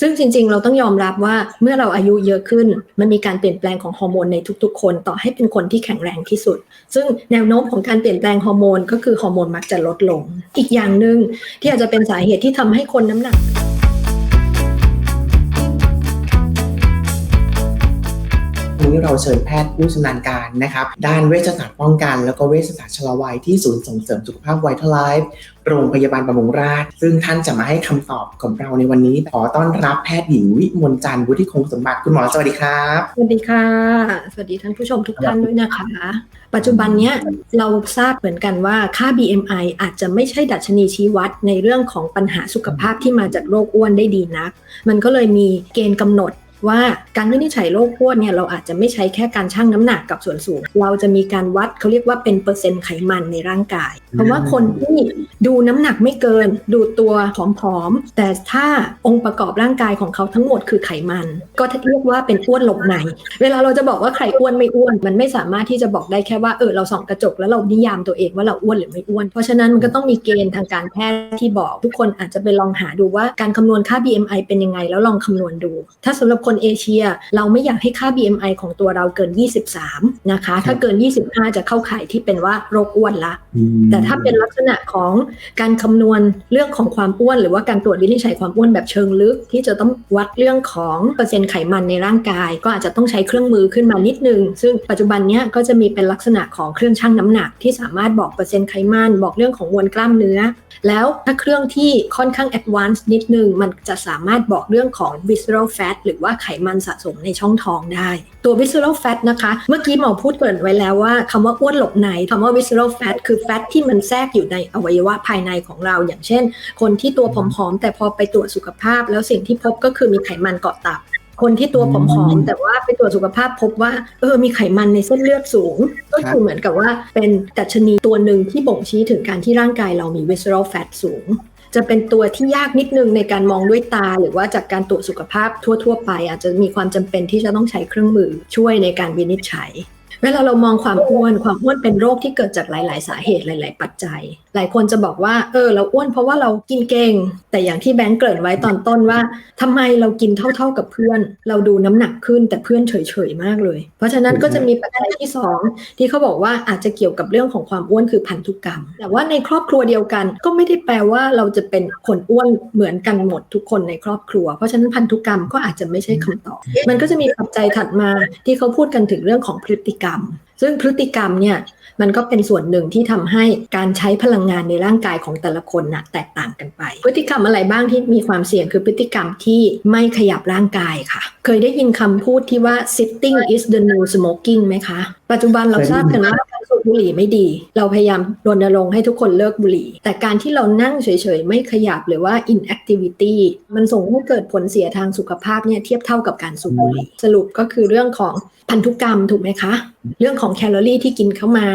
ซึ่งจริงๆ เราต้องยอมรับว่าเมื่อเราอายุเยอะขึ้น มันมีการเปลี่ยนแปลงของฮอร์โมนในทุกๆ คนต่อให้เป็นคนที่แข็งแรงที่สุด ซึ่งแนวโน้มของการเปลี่ยนแปลงฮอร์โมนก็คือฮอร์โมนมักจะลดลง อีกอย่างหนึ่งที่อาจจะเป็นสาเหตุที่ทำให้คนน้ำหนัก นี้เราเชิญแพทย์ผู้ชำนาญการนะครับด้านเวชศาสตร์ป้องกัน แล้วก็เวชศาสตร์ชะลอวัยที่ศูนย์ส่งเสริมสุขภาพไวท์ไลฟ์โรงพยาบาลบำรุงราษฎร์ซึ่งท่านจะมาให้คำตอบกับเราในวันนี้ ขอต้อนรับแพทย์หญิงวิมลจันทร์วุฒิคงสมบัติคุณหมอสวัสดีครับสวัสดีค่ะ สวัสดีท่านผู้ชมทุกท่านด้วยนะคะ ปัจจุบันเนี้ยเราทราบเหมือนกันว่าค่า BMI อาจจะไม่ใช่ดัชนีชี้วัดในเรื่องของปัญหาสุขภาพที่มาจากโรคอ้วนได้ดีนัก มันก็เลยมีเกณฑ์กำหนด ว่าการวินิจฉัยโรคอ้วนเนี่ยเราอาจจะไม่ใช้แค่การชั่งน้ำหนักกับส่วนสูง เราจะมีการวัดเขาเรียกว่าเป็นเปอร์เซ็นต์ไขมันในร่างกาย เพราะว่าคนที่ ดูน้ำหนักไม่เกิน ดูตัวผอมๆแต่ถ้าองค์ประกอบร่างกายของเขาทั้งหมดคือไขมัน ก็เรียกว่าเป็นอ้วนหลบใน เวลาเราจะบอกว่าใครอ้วนไม่อ้วน มันไม่สามารถที่จะบอกได้แค่ว่าเออเราส่องกระจกแล้วเรานิยามตัวเองว่าเราอ้วนหรือไม่อ้วน เพราะฉะนั้นมันก็ต้องมีเกณฑ์ทางการแพทย์ที่บอก ทุกคนอาจจะไปลองหาดูว่าการคำนวณค่า BMI เป็นยังไงแล้วลองคำนวณดู ถ้าสำหรับคนเอเชีย เราไม่อยากให้ค่า BMI ของตัวเราเกิน 23 นะคะ ถ้าเกิน 25 จะเข้าข่ายที่เป็นว่าโรคอ้วนละ แต่ถ้าเป็นลักษณะของการคำนวณเรื่องของความอ้วน หรือว่าการตรวจวินิจฉัยความอ้วนแบบเชิงลึก ที่จะต้องวัดเรื่องของเปอร์เซ็นต์ไขมันในร่างกาย ก็อาจจะต้องใช้เครื่องมือขึ้นมานิดนึง ซึ่งปัจจุบันนี้ก็จะมีเป็นลักษณะของเครื่องชั่งน้ำหนัก ที่สามารถบอกเปอร์เซ็นต์ไขมันบอกเรื่องของมวลกล้ามเนื้อ แล้วถ้าเครื่องที่ค่อนข้างแอดวานซ์นิดนึงมันจะสามารถบอกเรื่องของ visceral fat หรือว่าไขมันสะสมในช่องท้องได้ ตัว visceral fat นะคะ เมื่อกี้หมอพูดเกริ่นไว้แล้วว่าคำว่าอ้วนหลบในคำว่า visceral fat คือ fat ที่มันแทรกอยู่ในอวัยวะภายในของเรา อย่างเช่น คนที่ตัวผอมๆแต่พอไปตรวจสุขภาพ แล้วสิ่งที่พบก็คือมีไขมันเกาะตับ คนที่ตัวผอมๆแต่ว่าไปตรวจสุขภาพพบว่าเออมีไขมันในเส้นเลือดสูง ก็คือเหมือนกับว่าเป็นดัชนีตัวหนึ่งที่บ่งชี้ถึงการที่ร่างกายเรามี visceral fat สูงจะเป็นตัวที่ยากนิดนึงในการมองด้วยตา หรือว่าจากการตรวจสุขภาพทั่ว ๆ ไป อาจจะมีความจำเป็นที่จะต้องใช้เครื่องมือช่วยในการวินิจฉัย เวลาเรามองความอ้วนความอ้วนเป็นโรคที่เกิดจากหลาย ๆ สาเหตุหลาย ๆ ปัจจัยหลายคนจะบอกว่า เออ เราอ้วนเพราะว่าเรากินเก่ง แต่อย่างที่แบงก์เกริ่นไว้ตอนต้นว่าทำไมเรากินเท่า ๆกับเพื่อน เราดูน้ำหนักขึ้นแต่เพื่อนเฉยๆมากเลย เพราะฉะนั้นก็จะมีปัจจัยที่สองที่เขาบอกว่าอาจจะเกี่ยวกับเรื่องของความอ้วนคือพันธุกรรม แต่ว่าในครอบครัวเดียวกัน ก็ไม่ได้แปลว่าเราจะเป็นคนอ้วนเหมือนกันหมดทุกคนในครอบครัว เพราะฉะนั้นพันธุกรรมก็อาจจะไม่ใช่คำตอบ มันก็จะมีปัจจัยถัดมาที่เขาพูดกันถึงเรื่องของพฤติกรรม ซึ่งพฤติกรรมเนี่ยมันก็เป็นส่วนหนึ่งที่ทำให้การใช้พลังงานในร่างกายของแต่ละคนนะแตกต่างกันไป พฤติกรรมอะไรบ้างที่มีความเสี่ยงคือพฤติกรรมที่ไม่ขยับร่างกายค่ะ เคยได้ยินคำพูดที่ว่า sitting is the new smoking ไหมคะ ปัจจุบันเราทราบกันว่า สูบบุหรี่ไม่ดี เราพยายามรณรงค์ให้ทุกคนเลิกบุหรี่ แต่การที่เรานั่งเฉยๆ ไม่ขยับหรือว่า inactivity มันส่งให้เกิดผลเสียทางสุขภาพเนี่ยเทียบเท่ากับการสูบบุหรี่ สรุปก็คือเรื่องของพันธุกรรมถูกไหมคะ เรื่องของแคลอรี่ที่กินเข้ามา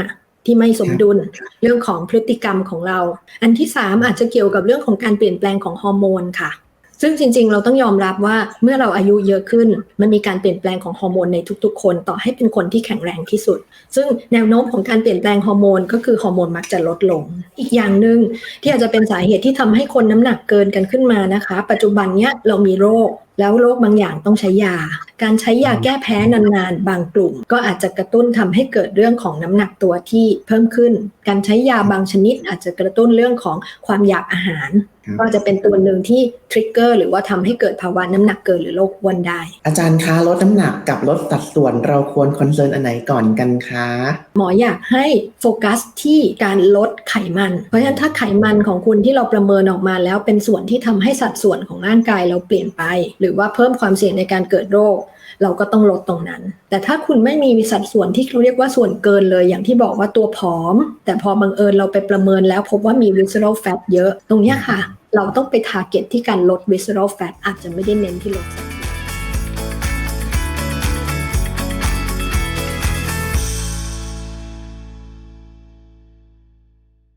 ที่ไม่สมดุลเรื่องของพฤติกรรมของเรา อันที่ 3 อาจจะเกี่ยวกับเรื่องของการเปลี่ยนแปลงของฮอร์โมนค่ะ ซึ่งจริงๆ เราต้องยอมรับว่าเมื่อเราอายุเยอะขึ้น มันมีการเปลี่ยนแปลงของฮอร์โมนในทุกๆ คนต่อให้เป็นคนที่แข็งแรงที่สุด ซึ่งแนวโน้มของการเปลี่ยนแปลงฮอร์โมนก็คือฮอร์โมนมักจะลดลง อีกอย่างหนึ่งที่อาจจะเป็นสาเหตุที่ทำให้คนน้ำหนักเกินกันขึ้นมานะคะ ปัจจุบันเนี้ยเรามีโรคแล้วโรคบางอย่างต้องใช้ยาการใช้ยาแก้แพ้นานๆ บางกลุ่ม ก็อาจจะกระตุ้นทำให้เกิดเรื่องของน้ำหนักตัวที่เพิ่มขึ้น การใช้ยาบางชนิด อาจจะกระตุ้นเรื่องของความอยากอาหารครับก็จะเป็นตัวหนึ่งที่ทริกเกอร์หรือว่าทำให้เกิดภาวะน้ำหนักเกินหรือโรคอ้วนได้ อาจารย์คะลดน้ำหนักกับลดสัดส่วนเราควรคอนเซิร์นอันไหนก่อนกันคะหมออยากให้โฟกัสที่การลดไขมัน เพราะฉะนั้นถ้าไขมันของคุณที่เราประเมินออกมาแล้วเป็นส่วนที่ทำให้สัดส่วนของร่างกายเราเปลี่ยนไป หรือว่าเพิ่มความเสี่ยงในการเกิดโรคเราก็ต้องลดตรงนั้น แต่ถ้าคุณไม่มีสัดส่วนที่เราเรียกว่าส่วนเกินเลย อย่างที่บอกว่าตัวผอม แต่พอบังเอิญเราไปประเมินแล้วพบว่ามี visceral fat เยอะ ตรงนี้ค่ะ เราต้องไป target ที่การลด visceral fat อาจจะไม่ได้เน้นที่ลด